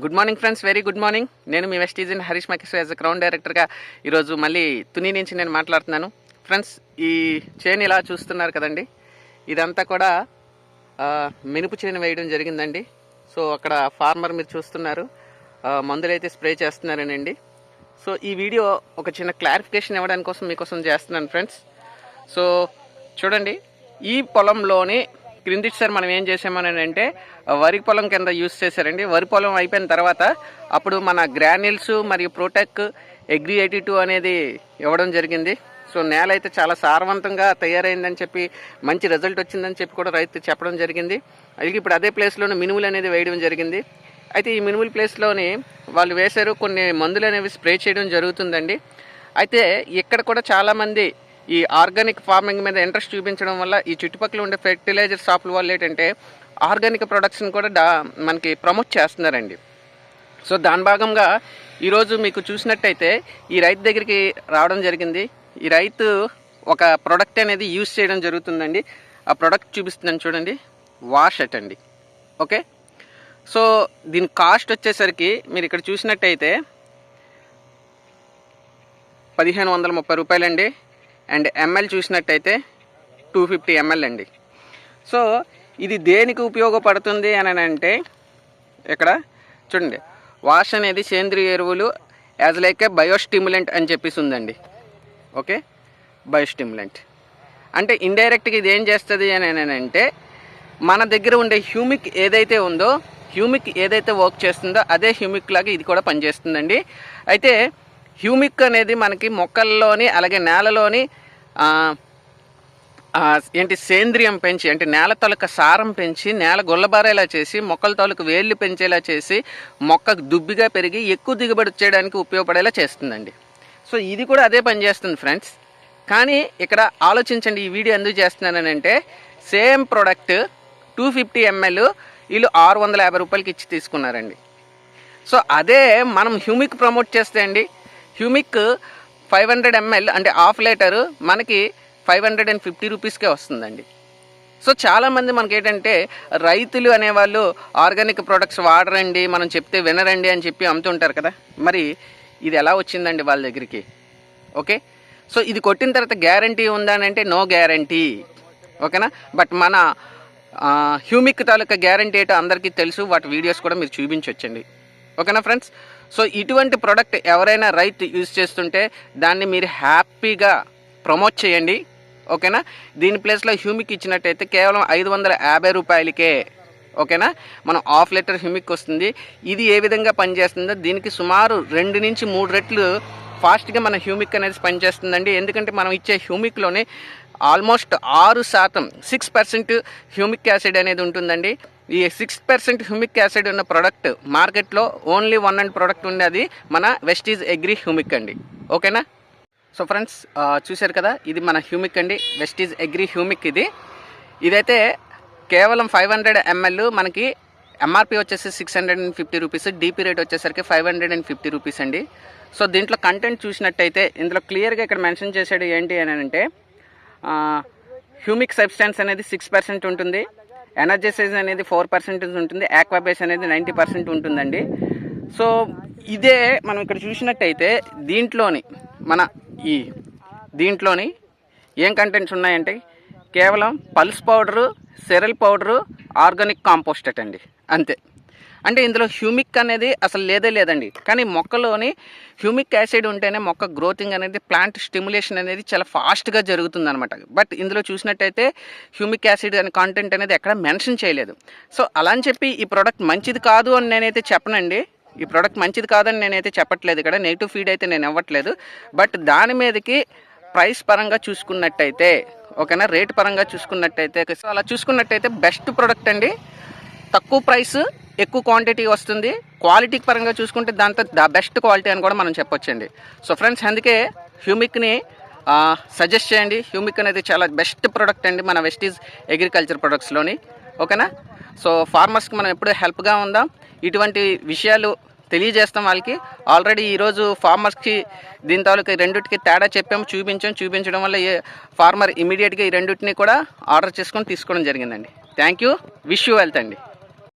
Good morning friends very good morning నేను మీ వెస్టీజన్ Harish Makeshwar as a crown డైరెక్టర్గా ఈరోజు మళ్ళీ తుని నుంచి నేను మాట్లాడుతున్నాను. ఫ్రెండ్స్ ఈ చేను ఇలా చూస్తున్నారు కదండి. ఇదంతా కూడా మినుపు చేను వేయడం జరిగిందండి. సో అక్కడ ఫార్మర్ మీరు చూస్తున్నారు. మందులైతే స్ప్రే చేస్తున్నారనండి. సో ఈ వీడియో ఒక చిన్న క్లారిఫికేషన్ ఇవ్వడానికి కోసం మీకోసం చేస్తున్నాను ఫ్రెండ్స్ సో చూడండి ఈ పొలంలోని క్రింది సార్ మనం ఏం చేసామని అంటే వరి పొలం కింద యూస్ చేశారండి. వరి పొలం అయిపోయిన తర్వాత అప్పుడు మన గ్రానిల్స్ మరియు ప్రోటెక్ ఎగ్రి ఎయిటీ టూ అనేది ఇవ్వడం జరిగింది. సో నేల అయితే చాలా సారవంతంగా తయారైందని చెప్పి మంచి రిజల్ట్ వచ్చిందని చెప్పి కూడా రైతు చెప్పడం జరిగింది. అలాగే ఇప్పుడు అదే ప్లేస్లోనే మినుములు అనేది వేయడం జరిగింది. అయితే ఈ మినుముల ప్లేస్లోని వాళ్ళు వేశారు. కొన్ని మందులు అనేవి స్ప్రే చేయడం జరుగుతుందండి. అయితే ఇక్కడ కూడా చాలామంది ఈ ఆర్గానిక్ ఫార్మింగ్ మీద ఇంట్రెస్ట్ చూపించడం వల్ల ఈ చుట్టుపక్కల ఉండే ఫెర్టిలైజర్ షాపుల వాళ్ళు ఏంటంటే ఆర్గానిక్ ప్రొడక్ట్స్ని కూడా డా మనకి ప్రమోట్ చేస్తున్నారండి. సో దాని భాగంగా ఈరోజు మీకు చూసినట్టయితే ఈ రైతు దగ్గరికి రావడం జరిగింది. ఈ రైతు ఒక ప్రోడక్ట్ అనేది యూజ్ చేయడం జరుగుతుందండి. ఆ ప్రోడక్ట్ చూపిస్తున్నాను చూడండి. వాష్ అండి. ఓకే? సో దీని కాస్ట్ వచ్చేసరికి మీరు ఇక్కడ చూసినట్టయితే పదిహేను వందల ముప్పై రూపాయలండి. అండ్ ఎంఎల్ చూసినట్టయితే టూ ఫిఫ్టీ ఎంఎల్ అండి. సో ఇది దేనికి ఉపయోగపడుతుంది అని అంటే ఇక్కడ చూడండి వాష్ అనేది సేంద్రియ ఎరువులు యాజ్ లైక్ ఏ బయోస్టిమ్యులెంట్ అని చెప్పేసి ఉందండి. ఓకే? బయోస్టిమ్యులెంట్ అంటే ఇండైరెక్ట్గా ఇది ఏం చేస్తుంది అని అని అంటే మన దగ్గర ఉండే హ్యూమిక్ ఏదైతే ఉందో హ్యూమిక్ ఏదైతే వర్క్ చేస్తుందో అదే హ్యూమిక్ లాగా ఇది కూడా పనిచేస్తుందండి. అయితే హ్యూమిక్ అనేది మనకి మొక్కల్లోని అలాగే నేలలోని ఏంటి సేంద్రియం పెంచి అంటే నేల తొలక సారం పెంచి నేల గుల్లబారేలా చేసి మొక్కల తాలూకు వేళ్ళు పెంచేలా చేసి మొక్క దుబ్బిగా పెరిగి ఎక్కువ దిగుబడి చేయడానికి ఉపయోగపడేలా చేస్తుందండి. సో ఇది కూడా అదే పనిచేస్తుంది ఫ్రెండ్స్. కానీ ఇక్కడ ఆలోచించండి ఈ వీడియో ఎందుకు చేస్తున్నానని అంటే same product two fifty ML వీళ్ళు ఆరు వందల యాభై రూపాయలకి ఇచ్చి తీసుకున్నారండి. సో అదే మనం హ్యూమిక్ ప్రమోట్ చేస్తే అండి హ్యూమిక్ ఫైవ్ హండ్రెడ్ ఎంఎల్ అంటే హాఫ్ లీటర్ మనకి ఫైవ్ హండ్రెడ్ అండ్ ఫిఫ్టీ రూపీస్కే వస్తుందండి. సో చాలామంది మనకి ఏంటంటే రైతులు అనేవాళ్ళు ఆర్గానిక్ ప్రొడక్ట్స్ వాడరండి మనం చెప్తే వినరండి అని చెప్పి అమ్ముతుంటారు కదా. మరి ఇది ఎలా వచ్చిందండి వాళ్ళ దగ్గరికి? ఓకే? సో ఇది కొట్టిన తర్వాత గ్యారంటీ ఉందా అని అంటే నో గ్యారంటీ. ఓకేనా? బట్ మన హ్యూమిక్ తాలూకా గ్యారంటీ ఏంటో అందరికీ తెలుసు వాటి వీడియోస్ కూడా మీరు చూపించవచ్చండి ఓకేనా ఫ్రెండ్స్? సో ఇటువంటి ప్రోడక్ట్ ఎవరైనా రైట్ యూజ్ చేస్తుంటే దాన్ని మీరు హ్యాపీగా ప్రమోట్ చేయండి. ఓకేనా? దీని ప్లేస్లో హ్యూమిక్ ఇచ్చినట్టయితే కేవలం ఐదు వందల యాభై రూపాయలకే. ఓకేనా? మనం హాఫ్ లీటర్ హ్యూమిక్ వస్తుంది. ఇది ఏ విధంగా పనిచేస్తుందో దీనికి సుమారు రెండు నుంచి మూడు రెట్లు ఫాస్ట్గా మన హ్యూమిక్ అనేది పనిచేస్తుందండి. ఎందుకంటే మనం ఇచ్చే హ్యూమిక్లోనే ఆల్మోస్ట్ ఆరు శాతం సిక్స్ పర్సెంట్ హ్యూమిక్ యాసిడ్ అనేది ఉంటుందండి. ఈ సిక్స్ పర్సెంట్ హ్యూమిక్ యాసిడ్ ఉన్న ప్రోడక్ట్ మార్కెట్లో ఓన్లీ వన్ అండ్ ప్రోడక్ట్ ఉండేది మన వెస్టీజ్ అగ్రి హ్యూమిక్ అండి. ఓకేనా సో ఫ్రెండ్స్ చూశారు కదా? ఇది మన హ్యూమిక్ అండి. వెస్టీజ్ అగ్రి హ్యూమిక్ ఇది. ఇదైతే కేవలం ఫైవ్ హండ్రెడ్ ఎంఎల్ మనకి ఎంఆర్పి వచ్చేసి six hundred and fifty rupees DP rate వచ్చేసరికి five hundred and fifty rupees అండి. సో దీంట్లో కంటెంట్ చూసినట్టయితే ఇందులో క్లియర్గా ఇక్కడ మెన్షన్ చేసాడు ఏంటి అని అంటే హ్యూమిక్ సబ్స్టాన్స్ అనేది సిక్స్ పర్సెంట్ ఉంటుంది. ఎనర్జైసైజ్ అనేది ఫోర్ పర్సెంటేజ్ ఉంటుంది ఆక్వాబేస్ అనేది నైంటీ పర్సెంట్ ఉంటుందండి. సో ఇదే మనం ఇక్కడ చూసినట్టయితే దీంట్లోని మన ఈ దీంట్లోని ఏం కంటెంట్స్ ఉన్నాయంటే కేవలం pulse powder cereal powder organic composted అండి అంతే. అంటే ఇందులో హ్యూమిక్ అనేది అసలు లేదే లేదండి. కానీ మొక్కలోని హ్యూమిక్ యాసిడ్ ఉంటేనే మొక్క గ్రోతింగ్ అనేది ప్లాంట్ స్టిమ్యులేషన్ అనేది చాలా ఫాస్ట్గా జరుగుతుంది అనమాట బట్ ఇందులో చూసినట్టయితే హ్యూమిక్ యాసిడ్ అనే కాంటెంట్ అనేది ఎక్కడ మెన్షన్ చేయలేదు. సో అలా అని చెప్పి ఈ ప్రోడక్ట్ మంచిది కాదు అని నేనైతే చెప్పనండి. ఈ ప్రోడక్ట్ మంచిది కాదని నేనైతే చెప్పట్లేదు. ఇక్కడ నెగిటివ్ ఫీడ్ అయితే నేను ఇవ్వట్లేదు. బట్ దాని మీదకి ప్రైస్ పరంగా చూసుకున్నట్టయితే ఓకేనా? రేట్ పరంగా చూసుకున్నట్టయితే సో అలా చూసుకున్నట్టయితే బెస్ట్ ప్రోడక్ట్ అండి. తక్కువ ప్రైస్ ఎక్కువ క్వాంటిటీ వస్తుంది. క్వాలిటీ పరంగా చూసుకుంటే దాంతో ద బెస్ట్ క్వాలిటీ అని కూడా మనం చెప్పొచ్చండి. సో ఫ్రెండ్స్ అందుకే హ్యూమిక్ని సజెస్ట్ చేయండి. హ్యూమిక్ అనేది చాలా బెస్ట్ ప్రోడక్ట్ అండి మన వెస్టీజ్ అగ్రికల్చర్ ప్రొడక్ట్స్లోని. ఓకేనా? సో ఫార్మర్స్కి మనం ఎప్పుడూ హెల్ప్గా ఉందాం. ఇటువంటి విషయాలు తెలియజేస్తాం వాళ్ళకి. ఆల్రెడీ ఈరోజు ఫార్మర్స్కి దీని తాలూకు రెండింటికి తేడా చెప్పాము చూపించాం. చూపించడం వల్ల ఏ ఫార్మర్ ఇమీడియట్గా ఈ రెండింటిని కూడా ఆర్డర్ చేసుకొని తీసుకోవడం జరిగిందండి. Thank you. Wish you wealth అండి.